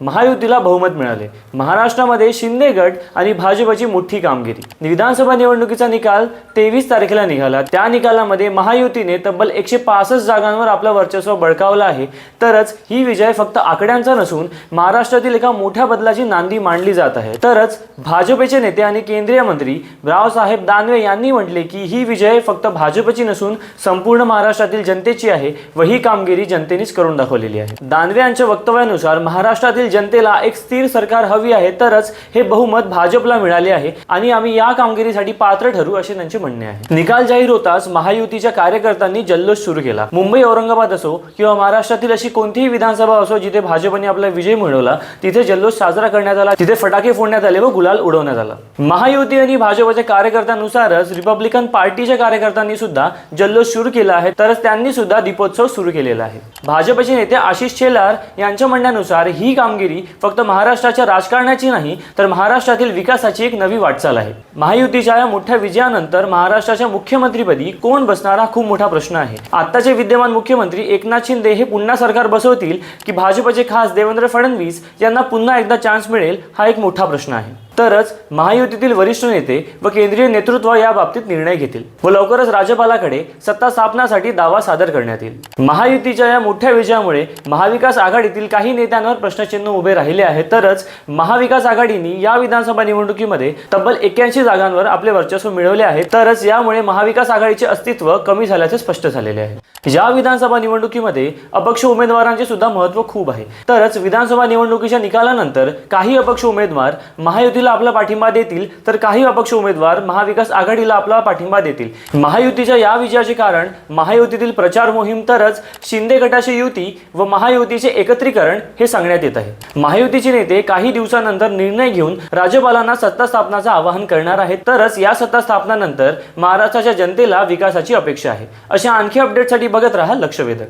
महायुतीला बहुमत मिळाले. महाराष्ट्रामध्ये शिंदे गट आणि भाजपची मोठी कामगिरी. विधानसभा निवडणुकीचा निकाल तेवीस तारखेला निघाला. त्या निकालामध्ये महायुतीने तब्बल एकशे पासष्ट जागांवर आपलं वर्चस्व बळकावलं आहे. तरच ही विजय फक्त आकड्यांचा नसून महाराष्ट्रातील एका मोठ्या बदलाची नांदी मांडली जात आहे. तरच भाजपचे नेते आणि केंद्रीय मंत्री रावसाहेब दानवे यांनी म्हटले की ही विजय फक्त भाजपची नसून संपूर्ण महाराष्ट्रातील जनतेची आहे व ही कामगिरी जनतेनेच करून दाखवलेली आहे. दानवे यांच्या वक्तव्यानुसार महाराष्ट्रातील जनतेला एक स्थिर सरकार हवी आहे तरच हे बहुमत भाजपला मिळाले आहे. आणि आम्ही या कामगिरीसाठी पात्र ठरू असे त्यांचे म्हणणे आहे. निकाल जाहीर होताच महायुतीच्या कार्यकर्त्यांनी जल्लोष सुरू केला. मुंबई औरंगाबाद असो किंवा महाराष्ट्रातील अशी कोणतीही विधानसभा असो जिथे भाजपने आपला विजय मिळवला तिथे जल्लोष साजरा करण्यात आला तिथे फटाके फोडण्यात आले व गुलाल उडवण्यात आला. महायुती आणि भाजपच्या कार्यकर्त्यांनुसारच रिपब्लिकन पार्टीच्या कार्यकर्त्यांनी सुद्धा जल्लोष सुरू केला आहे तरच त्यांनी सुद्धा दीपोत्सव सुरू केलेला आहे. भाजपचे नेते आशिष शेलार यांच्या म्हणण्यानुसार ही कामगिरी फक्त महाराष्ट्राच्या राजकारणाची नाही तर महाराष्ट्रातील विकासाची एक नवी वाटचाल आहे. महायुतीच्या या मोठ्या विजयानंतर महाराष्ट्राच्या मुख्यमंत्रीपदी कोण बसणार हा खूप मोठा प्रश्न आहे. आताचे विद्यमान मुख्यमंत्री एकनाथ शिंदे हे पुन्हा सरकार बसवतील की भाजपचे खास देवेंद्र फडणवीस यांना पुन्हा एकदा चान्स मिळेल हा एक मोठा प्रश्न आहे. तरच महायुतीतील वरिष्ठ नेते व केंद्रीय नेतृत्व या बाबतीत निर्णय घेतील व लवकरच राज्यपालाकडे सत्ता स्थापनासाठी दावा सादर करण्यात येईल. महायुतीच्या या मोठ्या विजयामुळे महाविकास आघाडीतील काही नेत्यांवर प्रश्नचिन्ह उभे राहिले आहे तरच महाविकास आघाडीने या विधानसभा निवडणुकीमध्ये तब्बल एक्क्याऐंशी जागांवर आपले वर्चस्व मिळवले आहे. तरच यामुळे महाविकास आघाडीचे अस्तित्व कमी झाल्याचे स्पष्ट झालेले आहे. या विधानसभा निवडणुकीमध्ये अपक्ष उमेदवारांचे सुद्धा महत्त्व खूप आहे. तरच विधानसभा निवडणुकीच्या निकालानंतर काही अपक्ष उमेदवार महायुतीला आपला पाठिंबा देतील तर काही अपक्ष उमेदवार महाविकास आघाडीला आपला पाठिंबा देतील. महायुतीच्या या विजयाचे कारण महायुतीतील प्रचार मोहीम तरच शिंदे गटाची युती व महायुतीचे एकत्रीकरण हे सांगण्यात येत आहे. महायुतीचे नेते काही दिवसानंतर निर्णय घेऊन राज्यपालांना सत्ता स्थापनाचं आवाहन करणार आहेत. तरच या सत्ता स्थापनानंतर महाराष्ट्राच्या जनतेला विकासाची अपेक्षा आहे. अशा आणखी अपडेटसाठी बघत राहा लक्षवेधक.